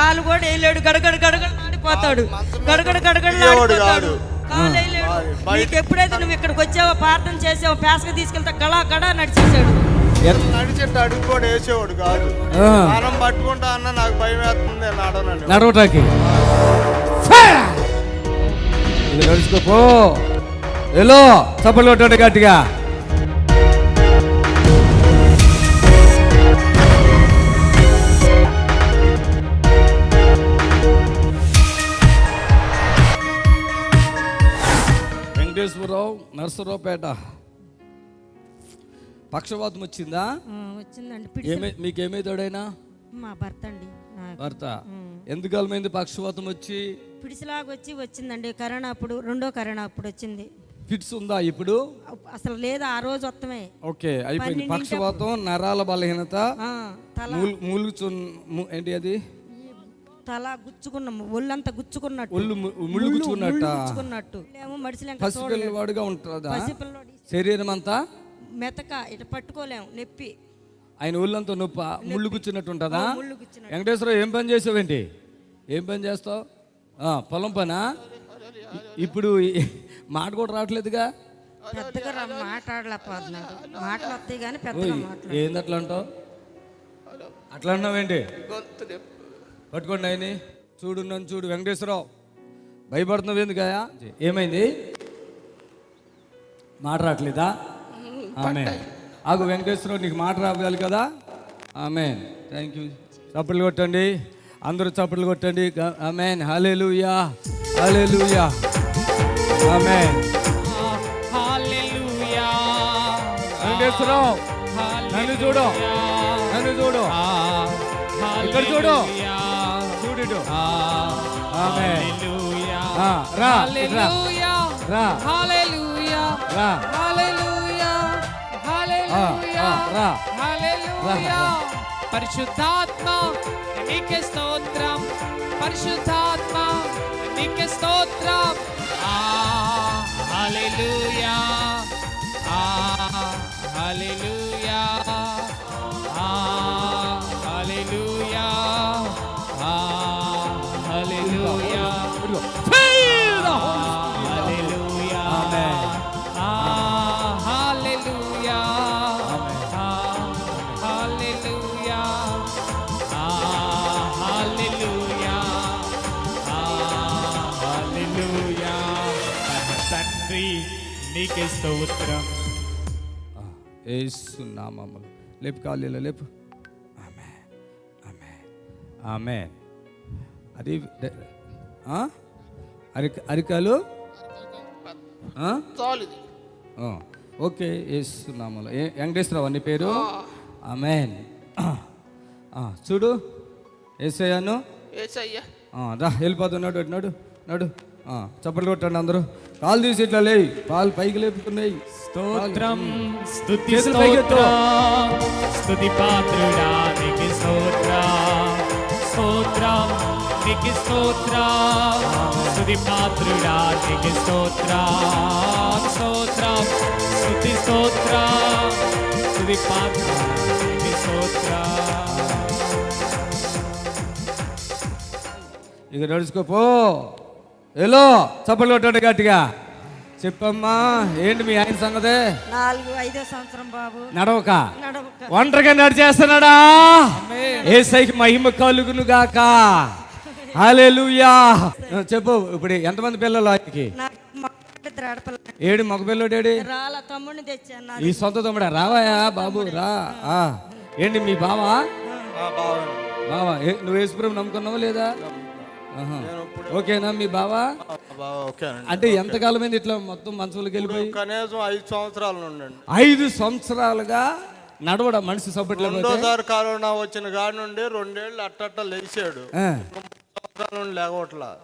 కాలు కూడా వేయలేడు గడగడ గడగడ ఆడిపోతాడు గడగడ గడగడ ఆడిపోతాడు నీకు ఎప్పుడైతే నువ్వు ఇక్కడికి వచ్చావో ప్రార్థన చేసావో పేసగా తీసుకెళ్తా గడా గడా నడిచేసాడు అడుగు కూడా వేసేవాడు కాదు. ఆ. మనం పట్టుకుంటా అన్న నాకు భయం వేస్తుంది నడవనండి నడవటానికి. ఇది నడుచుకోపో ఎలో చప్పలు కొట్టండి గట్టిగా. నరసరావుపేట. పక్షవాతం వచ్చిందా? వచ్చిందండి మీకేమైతాడైనా మా భర్త అండి భర్త. ఎందుకాలమైంది పక్షవాతం వచ్చి? పిడిసిలాగా వచ్చి వచ్చిందండి కరోనా అప్పుడు రెండో కరోనా అప్పుడు వచ్చింది. ఫిట్స్ ఉందా ఇప్పుడు? అసలు లేదు ఆ రోజు వత్తమే. ఓకే అయిపోయింది. పక్షవాతం నరాల బలహీనత మూలు ఏంటి అది? తల గుచ్చుకున్న ఒళ్ళంతా గుచ్చుకున్నట్టు. ఒళ్ళు ముళ్ళు గుచ్చుకున్నట్ట? గుచ్చుకున్నట్టు. ఏమో మడిసిలు ఇంకా చూడలేదు పసిపిల్లవాడుగా ఉంటుందా? శరీరం అంతా? మెతక ఇటు పట్టుకోలేము నొప్పి. ఆయన ఒళ్ళంతా నొప్ప? ముళ్ళు గుచ్చినట్టు ఉంటుందా ముళ్ళు గుచ్చినట్టు వెంకటేశ్వర ఏం పని చేసావేంటి? ఏం పని చేస్తావు? ఆ, పొలం పనా? ఇప్పుడు మాట కూడా రావట్లేదుగా? పెద్దగా రా- మాట్లాడలేకపోతున్నాడు. మాటలు వస్తాయి కానీ పెద్దగా మాట్లాడు ఏంది అట్లా అంటావు? అట్లా అన్నావేంటి పట్టుకోండి ఆయన చూడు నన్ను చూడు వెంకటేశ్వరరావు. భయపడుతున్నావు ఎందుకయా ఏమైంది? మాట రావట్లేదా? ఆమె ఆగు వెంకటేశ్వరరావు నీకు మాట రావాలి కదా? ఆమె థ్యాంక్ యూ చప్పట్లు కొట్టండి. అందరూ చప్పట్లు కొట్టండి. Amen. Hallelujah. Hallelujah. Amen. Venkateswara Rao నన్ను చూడు. నన్ను చూడు. ఇక్కడ చూడు. చూడు ఇటు. ఆమేన్. ఆ, రా రా. రా రా. పరిశుద్ధాత్మ నీకే స్తోత్రం. పరిశుద్ధాత్మ నీకే స్తోత్రం. ఆ హల్లెలూయా. ఆ హల్లెలూయా. నీకే స్తోత్రం. యేసు నామములు. లేపు కాళ్ళు లేపు. ఆమె ఆమె ఆమె అది? అరిక అరికాలు? ఓకే యేసు నామములు. ఏ వెంకటేశ్వరరావు నీ పేరు? ఆమెన్. ఆ, చూడు. ఏసయ్యాను? ఏసయ్యా. దా వెళ్ళిపోతున్నాడు నడు నడు. చప్పట్లు కొట్టండి అందరూ. కాలు తీసి ఇట్లా లేయి. పాలు పైకి లేపుతున్నాయి. స్తోత్రం స్తుతి. స్తోత్రం స్తుతి పాత్రుడా నీకు స్తోత్రం స్తోత్రం. నీకు స్తోత్రం. స్తుతి పాత్రుడా నీకు స్తోత్రం. స్తోత్రం స్తుతి స్తోత్రం. స్తుతి పాత్రుడా నీకు స్తోత్రం. ఇక నడుచుకోపో ఎలో చప్పట్లు కొట్టండి గట్టిగా. చెప్పమ్మా ఏంటి మీ ఆయన సంగతే? నాలుగు ఐదో సంవత్సరం బాబు. నడవక. నడవక. ఒంటరిగా నడిచేస్తున్నాడా? ఏసైకి మహిమ కలుగును గాక. హల్లెలూయా. చెప్పు ఇప్పుడు ఎంతమంది పిల్లలు ఆయనకి? ఏడు మగ తెచ్చాను నా ఈ సొంత తమ్ముడా? రావాయా బాబు? రా. ఆ. ఏంటి మీ బావా? బావా. ఏ- నువ్వు యేసుప్రభు నమ్ముకున్నావా లేదా. ఓకేనా మీ బావా? అంటే ఎంతకాలమైంది ఇట్లా మొత్తం మంచంలోకి వెళ్ళిపోయి కనీసం ఐదు సంవత్సరాల నుండి అండి ఐదు సంవత్సరాలుగా నడవడం మనిషి సబ్బట్లో రెండోసారి కరోనా వచ్చిన కాడి నుండి రెండేళ్ళు అట్టట్ట లేచాడు. నుండి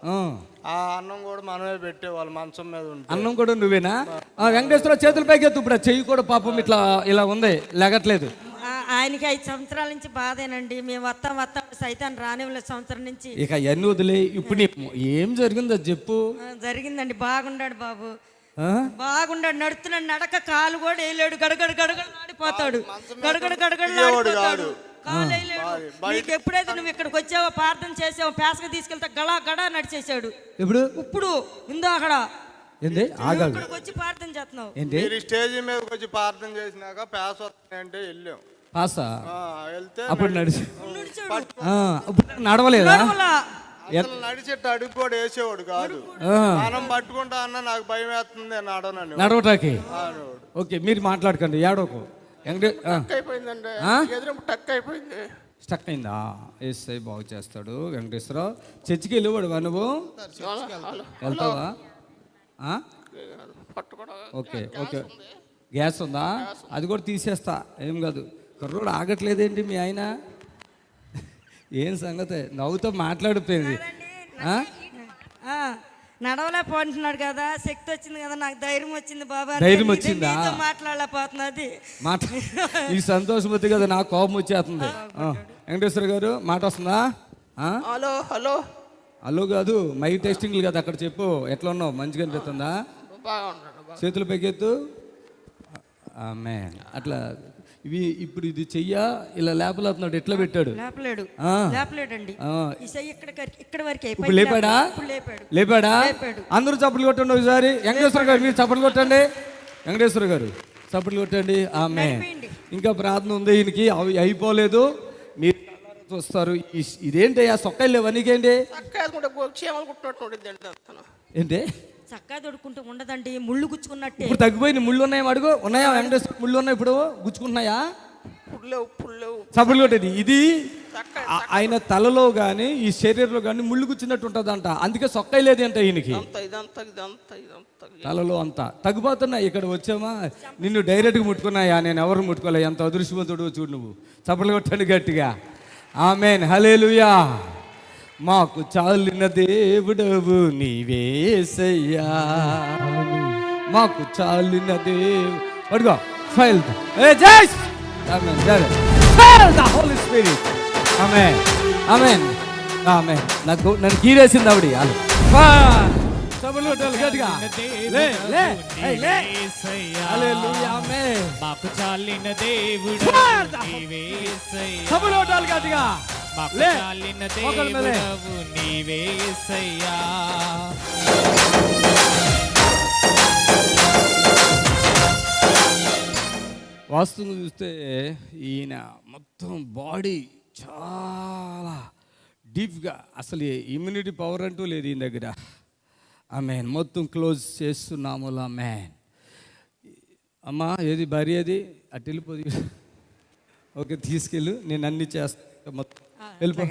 ఆ. అన్నం కూడా మనమే పెట్టేవాళ్ళు మంచం మీద ఉంటే. అన్నం కూడా నువ్వేనా? వెంకటేశ్వర చేతుల పైకి ఎత్తు ఇప్పుడు చెయ్యి కూడా పాపం ఇట్లా ఇలా ఉంది లేగట్లేదు. ఆయనకి ఐదు సంవత్సరాల నుంచి బాధేనండి. మేము వస్తాం వస్తాం సైతాన్ రానివ్వలేదు సంవత్సరం నుంచి. ఇక అవన్నీ వదిలే ఇప్పుడు నీ- ఏం జరిగిందో చెప్పు. ఆ, జరిగిందండి. బాగుండాడు బాబు. ఆ? బాగుండాడు. నడుతున్నాడు నడక కాలు కూడా వేయలేడు. గడగడ గడగడ ఆడిపోతాడు. గడగడ గడగడ ఆడిపోతాడు. కాలు వేయలేడు. నీకు ఎప్పుడైతే నువ్వు ఇక్కడికి వచ్చావో ప్రార్థన చేసావో పేసగా తీసుకెళ్తే గడా గడా నడిచేసాడు ఇప్పుడు ఇప్పుడు. ఉందో అక్కడ. ఏంది? ఇక్కడికి వచ్చి ప్రార్థన చేస్తున్నావు. ఏంటి మీరు స్టేజ్ మీదకి వచ్చి ప్రార్థన చేసినాక ప్యాస్ వస్తాయంటే వెళ్ళాం. పాసా? ఆ, వెళ్తే అప్పుడు నడిచి ఇప్పుడు నడవలేదా? నడిచేట్టు అడుగు కూడా వేసేవాడు కాదు. మనం పట్టుకుంటా అన్న నాకు భయం వేస్తుంది నడవనని. నడవటానికి? అనేవాడు. ఓకే మీరు మాట్లాడకండి ఏడోకు అయిపోయిందండి. టక్ అయిపోయింది. స్టక్ అయిందా? ఎస్ఐ బాగు చేస్తాడు వెంకటేశ్వరరావు. చర్చికి వెళ్ళేవాడు నువ్వు? వెళ్తావా? Okay okay. గ్యాస్ ఉందా. అది కూడా తీసేస్తా ఏం కాదు. కుర్రోడు ఆగట్లేదేంటి మీ ఆయన? ఏం సంగతి? నవ్వుతో మాట్లాడిపోయింది. నడవలేకపోతున్నాడు కదా శక్తి వచ్చింది కదా నాకు ధైర్యం వచ్చింది బాబా ధైర్యం వచ్చిందా? మాట్లాడలేకపోతున్నది. మాట ఈ సంతోషం వద్దు కదా నాకు కోపం వచ్చేస్తుంది. వెంకటేశ్వర గారు మాట వస్తుందా? Hello hello. అల్లు కాదు మై టెస్టింగ్లు కదా అక్కడ చెప్పు. ఎట్లా ఉన్నావు? మంచిగా అనిపిస్తుందా? చేతులు పైకెత్తు. ఆమె అట్లా ఇవి ఇప్పుడు ఇది చెయ్య ఇలా లేపలేస్తున్నాడు ఎట్లా పెట్టాడు? లేపలేడు. ఆ. లేపలేడండి. ఇక్కడ ఇక్కడ వరకే ఇప్పుడు లేపాడా? లేపాడు. అందరూ చప్పట్లు కొట్టండి ఒకసారి. వెంకటేశ్వర గారు మీరు చప్పట్లు కొట్టండి. వెంకటేశ్వర గారు చప్పట్లు కొట్టండి. ఆమె. ఇంకా ప్రార్థన ఉంది ఈయనకి. అవి అయిపోలేదు. మీరు చూస్తారు. ఇదేంటి ఆ సొక్కలు లేవా నీకేంటి? చక్క వేసుకుంటే చీమలు కుట్టినట్టు ఉండింది అండి అతను. ఏంటి? చక్కగా దొడుకుంటూ ఉండదండి ముళ్ళు గుచ్చుకున్నట్టే. ఇప్పుడు తగ్గిపోయిన ముళ్ళు ఉన్నాయా అడుగు. ఉన్నాయా వెంకటేశ్వర ముళ్ళు ఉన్నాయి ఇప్పుడు? గుచ్చుకుంటున్నాయా? పుల్లేవు పుల్లేవు. చప్పట్లు కొట్టేది. ఇది ఆయన తలలో కానీ ఈ శరీరంలో కానీ ముళ్ళు గుచ్చినట్టు ఉంటుందంట. అందుకే సొక్కై లేదు అంట ఈయనకి. తలలో అంతా. తగ్గిపోతున్నా ఇక్కడ వచ్చామా? నిన్ను డైరెక్ట్గా ముట్టుకున్నాయా? నేను ఎవరు ముట్టుకోలే? ఎంత అదృష్టవంతుడు చూడు నువ్వు. చప్పట్లు కొట్టండి గట్టిగా. ఆమెన్. హలేలుయా మాకు చాలిన దేవుడవు నీవేసయ్యా మాకు చాలిన దేవు. పడుకో ఫైల్ ఏ జై ఆమెన్ సరే fill the holy spirit amen amen amen నాకు నన్ను గీరేసింది ఆవిడ. మాకు చాలిన దేవుడు కొట్టాలి గట్టిగా. దేవుడవు నీవేసయ్యా వాస్తుని చూస్తే ఈయన మొత్తం బాడీ చాలా డీప్గా అసలు ఇమ్యూనిటీ పవర్ అంటూ లేదు ఈయన దగ్గర. ఆమె మొత్తం క్లోజ్ చేస్తున్నాము మ్యాన్ అమ్మా ఏది భార్య అది అటు వెళ్ళిపోదు ఓకే తీసుకెళ్ళు. నేను అన్ని చేస్తా మొత్తం. వెళ్ళిపో.